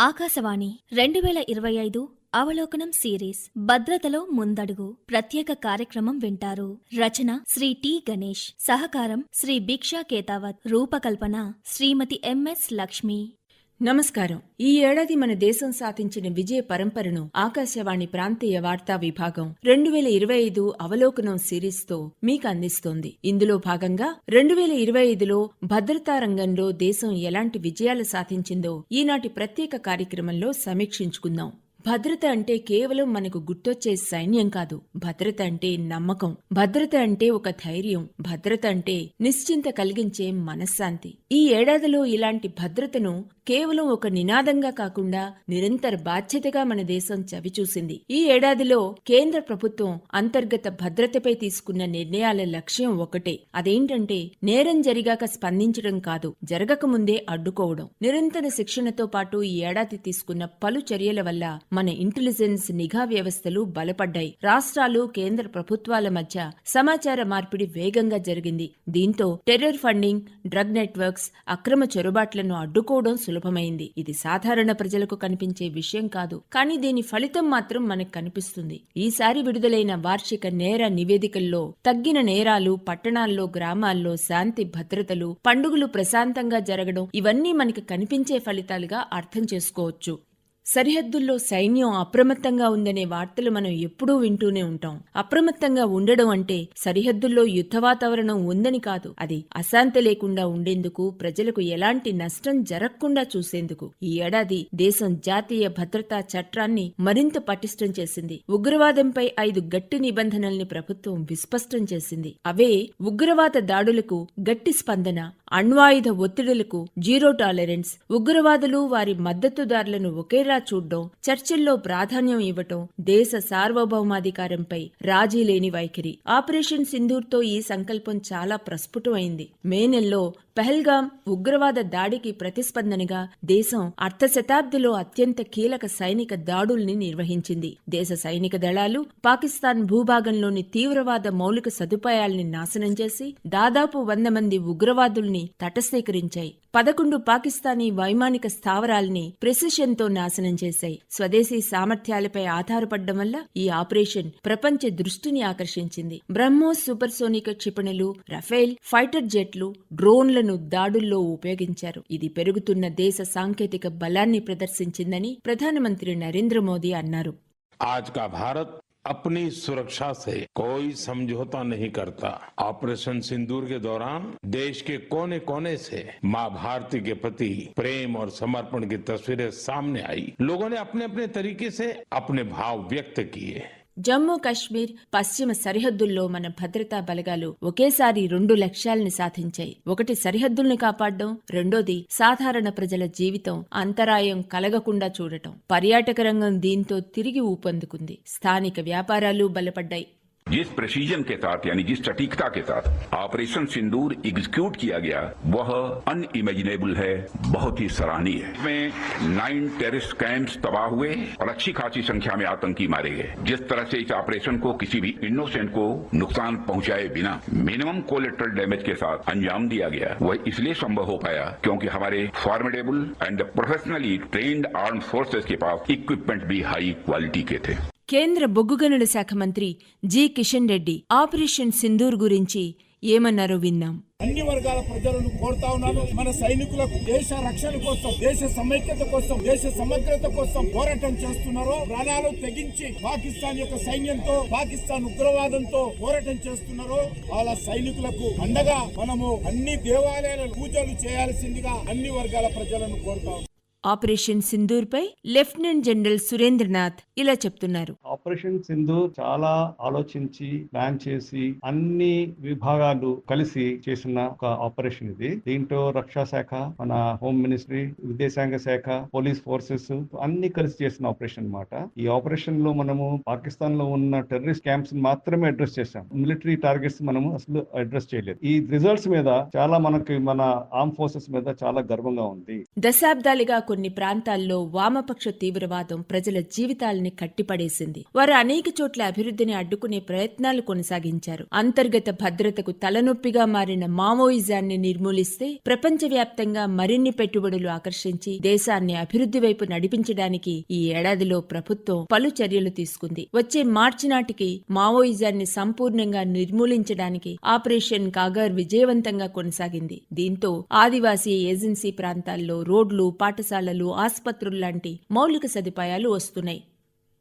ఆకాశవాణి రెండు వేల ఇరవై ఐదు అవలోకనం సిరీస్ భద్రతలో ముందడుగు ప్రత్యేక కార్యక్రమం వింటారు. రచన శ్రీ టి గణేష్. సహకారం శ్రీ భిక్షా కేతావత్. రూపకల్పన శ్రీమతి ఎంఎస్ లక్ష్మి. నమస్కారం. ఈ ఏడాది మన దేశం సాధించిన విజయ పరంపరను ఆకాశవాణి ప్రాంతీయ వార్తా విభాగం రెండు వేల ఇరవై ఐదు అవలోకనం సిరీస్తో మీకు అందిస్తోంది. ఇందులో భాగంగా రెండు వేల ఇరవై ఐదులో భద్రతా రంగంలో దేశం ఎలాంటి విజయాలు సాధించిందో ఈనాటి ప్రత్యేక కార్యక్రమంలో సమీక్షించుకుందాం. భద్రత అంటే కేవలం మనకు గుర్తొచ్చే సైన్యం కాదు. భద్రత అంటే నమ్మకం. భద్రత అంటే ఒక ధైర్యం. భద్రత అంటే నిశ్చింత కలిగించే మనశ్శాంతి. ఈ ఏడాదిలో ఇలాంటి భద్రతను కేవలం ఒక నినాదంగా కాకుండా నిరంతర బాధ్యతగా మన దేశం చవిచూసింది. ఈ ఏడాదిలో కేంద్ర ప్రభుత్వం అంతర్గత భద్రతపై తీసుకున్న నిర్ణయాల లక్ష్యం ఒకటే. అదేంటంటే నేరం జరిగాక స్పందించడం కాదు జరగకముందే అడ్డుకోవడం. నిరంతర శిక్షణతో పాటు ఈ ఏడాది తీసుకున్న పలు చర్యల వల్ల మన ఇంటెలిజెన్స్ నిఘా వ్యవస్థలు బలపడ్డాయి. రాష్ట్రాలు కేంద్ర ప్రభుత్వాల మధ్య సమాచార మార్పిడి వేగంగా జరిగింది. దీంతో టెర్రర్ ఫండింగ్ డ్రగ్ నెట్వర్క్స్ అక్రమ చొరబాట్లను అడ్డుకోవడం సులభమైంది. ఇది సాధారణ ప్రజలకు కనిపించే విషయం కాదు కానీ దీని ఫలితం మాత్రం మనకు కనిపిస్తుంది. ఈసారి విడుదలైన వార్షిక నేర నివేదికల్లో తగ్గిన నేరాలు పట్టణాల్లో గ్రామాల్లో శాంతి భద్రతలు పండుగలు ప్రశాంతంగా జరగడం ఇవన్నీ మనకి కనిపించే ఫలితాలుగా అర్థం చేసుకోవచ్చు. సరిహద్దుల్లో సైన్యం అప్రమత్తంగా ఉందనే వార్తలు మనం ఎప్పుడూ వింటూనే ఉంటాం. అప్రమత్తంగా ఉండడం అంటే సరిహద్దుల్లో యుద్ధ వాతావరణం ఉందని కాదు. అది అశాంతి లేకుండా ఉండేందుకు ప్రజలకు ఎలాంటి నష్టం జరగకుండా చూసేందుకు. ఈ ఏడాది దేశం జాతీయ భద్రతా చట్టాన్ని మరింత పటిష్టం చేసింది. ఉగ్రవాదంపై ఐదు గట్టి నిబంధనల్ని ప్రభుత్వం విస్పష్టం చేసింది. అవే ఉగ్రవాద దాడులకు గట్టి స్పందన అణ్వాయుధ ఒత్తిడులకు జీరో టాలరెన్స్. ఉగ్రవాదులు వారి మద్దతుదారులను ఒకే ఒకేలా చూడ్డం చర్చల్లో ప్రాధాన్యం ఇవ్వటం దేశ సార్వభౌమాధికారంపై రాజీ లేని వైఖరి. ఆపరేషన్ సింధూర్తో ఈ సంకల్పం చాలా ప్రస్ఫుటమైంది. మే నెలలో పహల్గాం ఉగ్రవాద దాడికి ప్రతిస్పందనగా దేశం అర్ధ శతాబ్దిలో అత్యంత కీలక సైనిక దాడుల్ని నిర్వహించింది. దేశ సైనిక దళాలు పాకిస్తాన్ భూభాగంలోని తీవ్రవాద మౌలిక సదుపాయాల్ని నాశనం చేసి దాదాపు వంద మంది ఉగ్రవాదుల్ని తటస్థీకరించాయి. పదకొండు పాకిస్తానీ వైమానిక స్థావరాల్ని ప్రెసిషన్తో నాశనం చేశాయి స్వదేశీ సామర్థ్యాలపై ఆధారపడడం వల్ల ఈ ఆపరేషన్ ప్రపంచ దృష్టిని ఆకర్షించింది బ్రహ్మోస్ సూపర్సోనిక క్షిపణులు రఫేల్ ఫైటర్ జెట్లు డ్రోన్లను దాడుల్లో ఉపయోగించారు ఇది పెరుగుతున్న దేశ సాంకేతిక బలాన్ని ప్రదర్శించిందని ప్రధానమంత్రి నరేంద్ర మోదీ అన్నారు आज का भारत अपनी सुरक्षा से कोई समझौता नहीं करता। ऑपरेशन सिंदूर के दौरान देश के कोने कोने से माँ भारती के प्रति प्रेम और समर्पण की तस्वीरें सामने आई। लोगों ने अपने अपने तरीके से अपने भाव व्यक्त किए। జమ్మూ కాశ్మీర్ పశ్చిమ సరిహద్దుల్లో మన భద్రతా బలగాలు ఒకేసారి రెండు లక్ష్యాల్ని సాధించాయి. ఒకటి సరిహద్దుల్ని కాపాడడం రెండోది సాధారణ ప్రజల జీవితం అంతరాయం కలగకుండా చూడటం. పర్యాటక రంగం దీంతో తిరిగి ఊపందుకుంది. స్థానిక వ్యాపారాలు బలపడ్డాయి. जिस प्रेसिजन के साथ, यानी जिस सटीकता के साथ ऑपरेशन सिंदूर एग्जीक्यूट किया गया, वह अनइमेजिनेबल है, बहुत ही सराहनीय है। इसमें नाइन टेररिस्ट कैंप्स तबाह हुए और अच्छी खासी संख्या में आतंकी मारे गए, जिस तरह से इस ऑपरेशन को किसी भी इनोसेंट को नुकसान पहुँचाए बिना मिनिमम कोलेट्रल डैमेज के साथ अंजाम दिया गया, वह इसलिए संभव हो पाया क्योंकि हमारे formidable and professionally trained arm forces के पास इक्विपमेंट भी हाई क्वालिटी के थे। కేంద్ర బొగ్గు గనుల శాఖ మంత్రి జి. కిషన్ రెడ్డి ఆపరేషన్ సింధూర్ గురించి ఏమన్నారో విన్నాం. అన్ని వర్గాల ప్రజలను కోరుతా ఉన్నాను మన సైనికులకు దేశ రక్షణ కోసం దేశ సమైక్యత కోసం దేశ సమగ్రత కోసం పోరాటం చేస్తున్నారో ప్రాణాలు తెగించి పాకిస్తాన్ యొక్క సైన్యంతో పాకిస్తాన్ ఉగ్రవాదంతో పోరాటం చేస్తున్నారో వాళ్ళ సైనికులకు అండగా మనము అన్ని దేవాలయాల పూజలు చేయాల్సిందిగా అన్ని వర్గాల ప్రజలను కోరుతాం ఆపరేషన్ సింధూర్ పై లెఫ్టినెంట్ జనరల్ సురేంద్రనాథ్ ఇలా చెప్తున్నారు. ఆపరేషన్ సింధు చాలా ఆలోచించి ప్లాన్ చేసి అన్ని విభాగాలు కలిసి చేసిన ఒక ఆపరేషన్ ఇది. దీంట్లో రక్షా శాఖ మన హోమ్ మినిస్ట్రీ విదేశాంగ శాఖ పోలీస్ ఫోర్సెస్ అన్ని కలిసి చేసిన ఆపరేషన్ అన్నమాట. ఈ ఆపరేషన్లో మనము పాకిస్తాన్లో ఉన్న టెర్రరిస్ట్ క్యాంప్స్ మాత్రమే అడ్రస్ చేశాం. మిలిటరీ టార్గెట్స్ మనము అసలు అడ్రస్ చేయలేదు. ఈ రిజల్ట్స్ మీద చాలా మనకి మన ఆర్మ్ ఫోర్సెస్ మీద చాలా గర్వంగా ఉంది. దశాబ్దాలుగా కొన్ని ప్రాంతాల్లో వామపక్ష తీవ్రవాదం ప్రజల జీవితాల్ని కట్టిపడేసింది. వారు అనేక చోట్ల అభివృద్ధిని అడ్డుకునే ప్రయత్నాలు కొనసాగించారు. అంతర్గత భద్రతకు తలనొప్పిగా మారిన మావోయిజాన్ని నిర్మూలిస్తే ప్రపంచవ్యాప్తంగా మరిన్ని పెట్టుబడులు ఆకర్షించి దేశాన్ని అభివృద్ధి వైపు నడిపించడానికి ఈ ఏడాదిలో ప్రభుత్వం పలు చర్యలు తీసుకుంది. వచ్చే మార్చి నాటికి మావోయిజాన్ని సంపూర్ణంగా నిర్మూలించడానికి ఆపరేషన్ కాగర్ విజయవంతంగా కొనసాగింది. దీంతో ఆదివాసీ ఏజెన్సీ ప్రాంతాల్లో రోడ్లు పాఠశాలలు ఆసుపత్రుల్లాంటి మౌలిక సదుపాయాలు వస్తున్నాయి.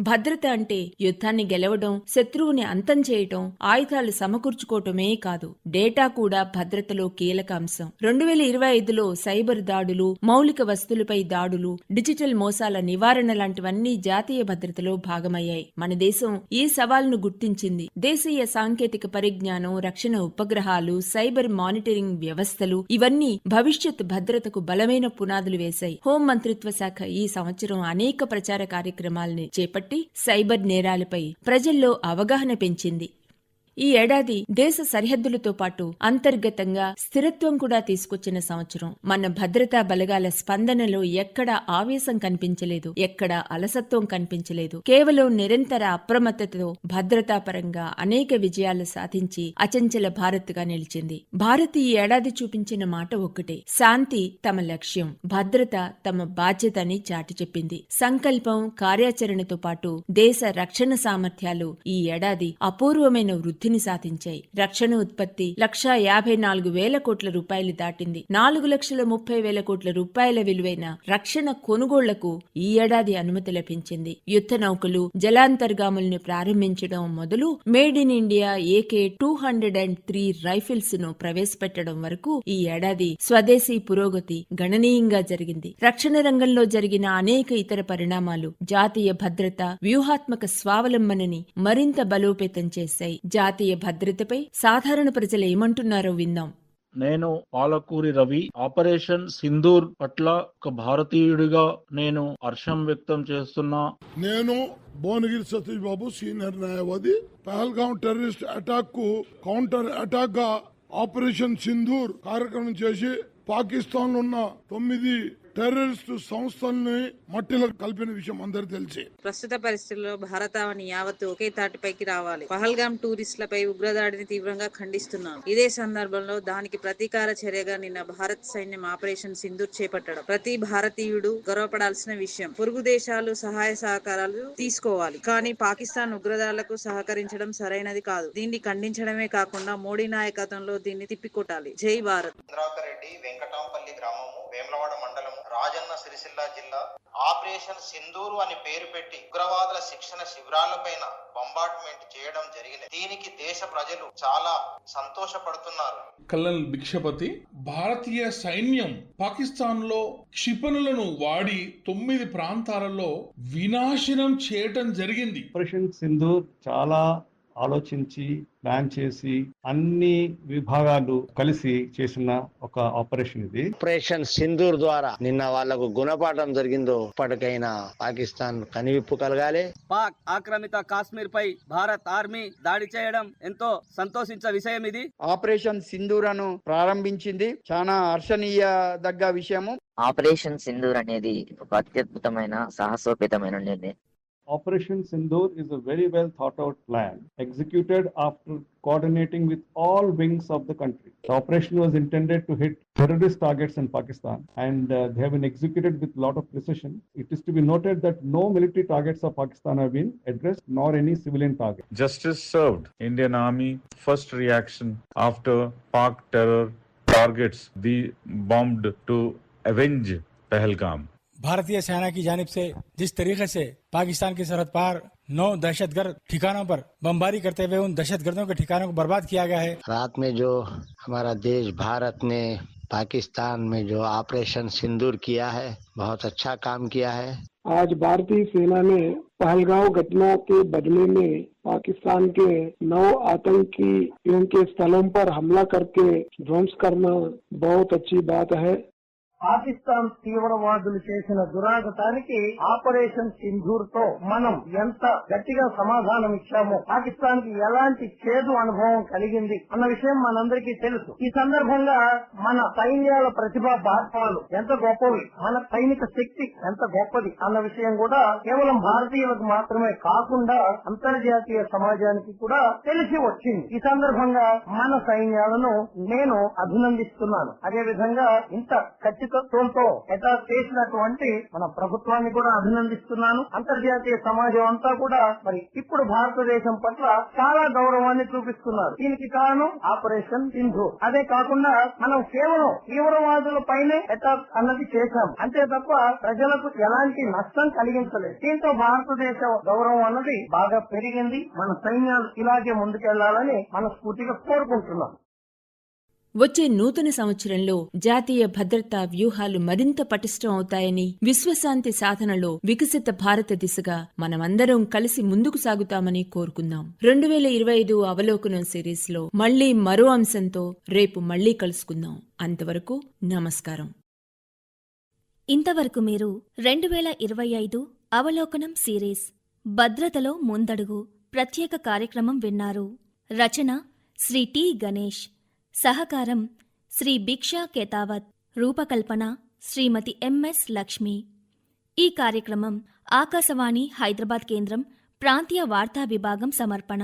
భద్రత అంటే యుద్ధాన్ని గెలవడం శత్రువుని అంతం చేయటం ఆయుధాలు సమకూర్చుకోవటమే కాదు. డేటా కూడా భద్రతలో కీలక అంశం. రెండు వేల ఇరవై ఐదులో సైబర్ దాడులు మౌలిక వస్తువులపై దాడులు డిజిటల్ మోసాల నివారణ లాంటివన్నీ జాతీయ భద్రతలో భాగమయ్యాయి. మన దేశం ఈ సవాల్ను గుర్తించింది. దేశీయ సాంకేతిక పరిజ్ఞానం రక్షణ ఉపగ్రహాలు సైబర్ మానిటరింగ్ వ్యవస్థలు ఇవన్నీ భవిష్యత్ భద్రతకు బలమైన పునాదులు వేశాయి. హోం మంత్రిత్వ శాఖ ఈ సంవత్సరం అనేక ప్రచార కార్యక్రమాల్ని చేపట్టి సైబర్ నేరాలపై ప్రజల్లో అవగాహన పెంచింది. ఈ ఏడాది దేశ సరిహద్దులతో పాటు అంతర్గతంగా స్థిరత్వం కూడా తీసుకొచ్చిన సంవత్సరం. మన భద్రతా బలగాల స్పందనలో ఎక్కడ ఆవేశం కనిపించలేదు ఎక్కడ అలసత్వం కనిపించలేదు. కేవలం నిరంతర అప్రమత్తతో భద్రతా పరంగా అనేక విజయాలు సాధించి అచంచల భారత్గా నిలిచింది. భారత్ ఈ ఏడాది చూపించిన మాట ఒక్కటే శాంతి తమ లక్ష్యం భద్రత తమ బాధ్యత అని చాటి చెప్పింది. సంకల్పం కార్యాచరణతో పాటు దేశ రక్షణ సామర్థ్యాలు ఈ ఏడాది అపూర్వమైన వృద్ధి వృద్ధిని సాధించాయి. రక్షణ ఉత్పత్తి లక్షా యాభై నాలుగు వేల కోట్ల రూపాయలు దాటింది. నాలుగు లక్షల ముప్పై వేల కోట్ల రూపాయల విలువైన రక్షణ కొనుగోళ్ళకు ఈ ఏడాది అనుమతి లభించింది. యుద్ధ నౌకలు జలాంతర్గాములను ప్రారంభించడం మొదలు made in India AK two hundred and three రైఫిల్స్ను ప్రవేశపెట్టడం వరకు ఈ ఏడాది స్వదేశీ పురోగతి గణనీయంగా జరిగింది. రక్షణ రంగంలో జరిగిన అనేక ఇతర పరిణామాలు జాతీయ భద్రత వ్యూహాత్మక స్వావలంబనని మరింత బలోపేతం చేశాయి. జాతీయ భద్రతపై సాధారణ ప్రజలు ఏమంటున్నారో విందాం. నేను పాలకూరి రవి ఆపరేషన్ సింధూర్ పట్ల ఒక భారతీయుడిగా నేను హర్షం వ్యక్తం చేస్తున్నా. నేను భువనగిరి సతీష్ బాబు సీనియర్ న్యాయవాది. పహల్గాం టెర్రరిస్ట్ అటాక్కు కౌంటర్ అటాక్గా ఆపరేషన్ సింధూర్ కార్యక్రమం చేసి పాకిస్తాన్లో ఉన్న తొమ్మిది టెర్రరిస్ట్ సంస్థల్ని మట్టిలో కలిపిన విషయం అందరికి తెలిసి. ప్రస్తుత పరిస్థితుల్లో భారతావని యావత్తు ఒకే తాటిపైకి రావాలి. పహల్గాం టూరిస్టులపై ఉగ్రదాడిని తీవ్రంగా ఖండిస్తున్నాను ఇదే సందర్భంలో దానికి ప్రతీకార చర్యగా నిన్న భారత్ సైన్యం ఆపరేషన్ సింధూర్ చేపట్టడం. ప్రతి భారతీయుడు గర్వపడాల్సిన విషయం. పొరుగు దేశాలు సహాయ సహకారాలు తీసుకోవాలి. కానీ పాకిస్తాన్ ఉగ్రదాడులకు సహకరించడం సరైనది కాదు. దీన్ని ఖండించడమే కాకుండా మోడీ నాయకత్వంలో దీన్ని తిప్పికొట్టాలి. జై భారత్. రెడ్డి వెంకటాంపల్లి గ్రామము వేములవాడ మండలము రాజన్న సిరిసిల్ల జిల్లా ఆపరేషన్ సింధూరు అని పేరు పెట్టి ఉగ్రవాదుల శిక్షణ శిబిరాలపైన బొంబార్డ్మెంట్ చేయడం జరిగింది. దీనికి దేశ ప్రజలు చాలా సంతోషపడుతున్నారు. కల్లల్ భిక్షపతి భారతీయ సైన్యం పాకిస్తాన్లో క్షిపణులను వాడి తొమ్మిది ప్రాంతాలలో వినాశనం చేయటం జరిగింది. ఆపరేషన్ సింధూర్ చాలా ఆలోచించి ప్లాన్ చేసి అన్ని విభాగాలు కలిసి చేసిన ఒక ఆపరేషన్ ఇది. ఆపరేషన్ సింధూర్ ద్వారా నిన్న వాళ్ళకు గుణపాఠం జరిగిందో ఇప్పటికైనా పాకిస్తాన్ కనివిప్పు కలగాలి. పాక్ ఆక్రమిత కాశ్మీర్ పై భారత్ ఆర్మీ దాడి చేయడం ఎంతో సంతోషించే విషయం ఇది. ఆపరేషన్ సింధూరను ప్రారంభించింది. చాలా హర్షణీయ దగ్గ విషయము. ఆపరేషన్ సింధూర్ అనేది ఒక అత్యద్భుతమైన సాహసోపేతమైన నిర్ణయం. Operation Sindoor is a very well thought out plan executed after coordinating with all wings of the country. The operation was intended to hit terrorist targets in Pakistan and uh, they have been executed with a lot of precision. It is to be noted that no military targets of Pakistan have been addressed nor any civilian target. Justice served. Indian Army first reaction after Pak terror targets the bombed to avenge Pahalgam. भारतीय सेना की जानब से जिस तरीके से पाकिस्तान की सरहद पार नौ दहशतगर्द ठिकानों पर बमबारी करते हुए उन दहशतगर्दों के ठिकानों को बर्बाद किया गया है। रात में जो हमारा देश भारत ने पाकिस्तान में जो ऑपरेशन सिंदूर किया है बहुत अच्छा काम किया है। आज भारतीय सेना ने पहलगांव घटना के बदले में पाकिस्तान के नौ आतंकी के स्थलों पर हमला करके ध्वंस करना बहुत अच्छी बात है। పాకిస్తాన్ తీవ్రవాదులు చేసిన దురాగతానికి ఆపరేషన్ సింధూర్తో మనం ఎంత గట్టిగా సమాధానం ఇచ్చామో పాకిస్తాన్కి ఎలాంటి చేదు అనుభవం కలిగింది అన్న విషయం మనందరికీ తెలుసు. ఈ సందర్భంగా మన సైన్యాల ప్రతిభా బాధ్యాలు ఎంత గొప్పవి మన సైనిక శక్తి ఎంత గొప్పది అన్న విషయం కూడా కేవలం భారతీయులకు మాత్రమే కాకుండా అంతర్జాతీయ సమాజానికి కూడా తెలిసి వచ్చింది. ఈ సందర్భంగా మన సైన్యాలను నేను అభినందిస్తున్నాను. అదే విధంగా ఇంత ఖచ్చితత్వంతో అటాక్ చేసినటువంటి మన ప్రభుత్వాన్ని కూడా అభినందిస్తున్నాను. అంతర్జాతీయ సమాజం అంతా కూడా మరి ఇప్పుడు భారతదేశం పట్ల చాలా గౌరవాన్ని చూపిస్తున్నారు. దీనికి కారణం ఆపరేషన్ సింధు. అదే కాకుండా మనం కేవలం తీవ్రవాదుల పైనే అటాక్ అన్నది చేశాం. అంతే తప్ప ప్రజలకు ఎలాంటి నష్టం కలిగించలేదు. దీంతో భారతదేశ గౌరవం అన్నది బాగా పెరిగింది. మన సైన్యాలు ఇలాగే ముందుకెళ్ళాలని మనస్ఫూర్తిగా కోరుకుంటున్నాం. వచ్చే నూతన సంవత్సరంలో జాతీయ భద్రతా వ్యూహాలు మరింత పటిష్టం అవుతాయని విశ్వశాంతి సాధనలో వికసిత భారత దిశగా మనమందరం కలిసి ముందుకు సాగుతామని కోరుకుందాం. రెండు వేల ఇరవై ఐదు అవలోకనం సిరీస్లో మళ్ళీ మరో అంశంతో రేపు మళ్ళీ కలుసుకుందాం. అంతవరకు నమస్కారం. ఇంతవరకు మీరు రెండు వేల ఇరవై ఐదు అవలోకనం సిరీస్ భద్రతలో ముందడుగు ప్రత్యేక కార్యక్రమం విన్నారు. రచన శ్రీ టి గణేష్. సహకారం శ్రీ భిక్షా కేతావత్ రూపకల్పన శ్రీమతి ఎంఎస్ లక్ష్మి. ఈ కార్యక్రమం ఆకాశవాణి హైదరాబాద్ కేంద్రం ప్రాంతీయ వార్తా విభాగం సమర్పణ.